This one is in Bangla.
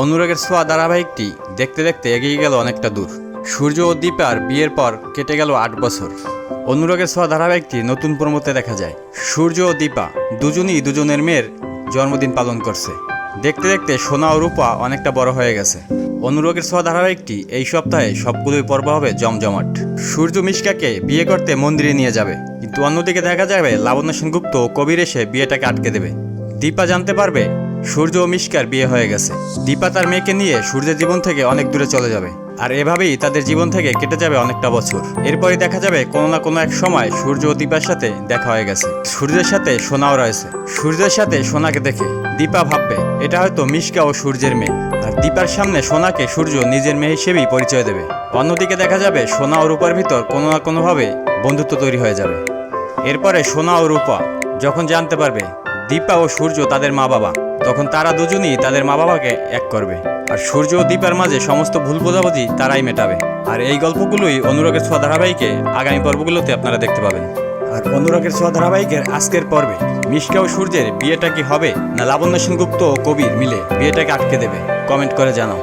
অনুরাগের ছোঁয়া ধারাবাহিকটি দেখতে দেখতে এগিয়ে গেল অনেকটা দূর। সূর্য ও দীপার বিয়ের পর কেটে গেল আট বছর। অনুরাগের ছোঁয়া ধারাবাহিকটি নতুন প্রমোতে দেখা যায়। সূর্য ও দীপা দুজনই দুজনের মেয়ের জন্মদিন পালন করছে। দেখতে দেখতে সোনা ও রূপা অনেকটা বড় হয়ে গেছে। অনুরাগের ছোঁয়া ধারাবাহিকটি এই সপ্তাহে সবগুলোই পর্ব হবে জমজমাট। সূর্য মিশকাকে বিয়ে করতে মন্দিরে নিয়ে যাবে, কিন্তু অন্যদিকে দেখা যাবে লাবণ্য সেনগুপ্ত কবির এসে বিয়েটাকে আটকে দেবে। দীপা জানতে পারবে সূর্য ও মিশকার বিয়ে হয়ে গেছে। দীপা তার মেয়েকে নিয়ে সূর্যের জীবন থেকে অনেক দূরে চলে যাবে। আর এভাবেই তাদের জীবন থেকে কেটে যাবে অনেকটা বছর। এরপরই দেখা যাবে কোনো না কোনো এক সময় সূর্য ও দীপার সাথে দেখা হয়ে গেছে। সূর্যের সাথে সোনাও রয়েছে। সূর্যের সাথে সোনাকে দেখে দীপা ভাববে, এটা হয়তো মিশকা ও সূর্যের মেয়ে। আর দীপার সামনে সোনাকে সূর্য নিজের মেয়ে হিসেবেই পরিচয় দেবে। অন্যদিকে দেখা যাবে সোনা ও রূপার ভিতর কোনো না কোনোভাবে বন্ধুত্ব তৈরি হয়ে যাবে। এরপরে সোনা ও রূপা যখন জানতে পারবে, দীপা ও সূর্য তাদের মা বাবা তখন তারা দুজনই তাদের মা বাবাকে এক করবে। আর সূর্য ও দীপার মাঝে সমস্ত ভুল বোঝাবুঝি তারাই মেটাবে। আর এই গল্পগুলোই অনুরাগের ছোঁয়া ধারাবাহিকে আগামী পর্বগুলোতে আপনারা দেখতে পাবেন। আর অনুরাগের ছোঁয়া ধারাবাহিকের আজকের পর্বে মিশকা ও সূর্যের বিয়েটা কি হবে না লাবণ্য সেনগুপ্ত ও কবির মিলে বিয়েটাকে আটকে দেবে, কমেন্ট করে জানাও।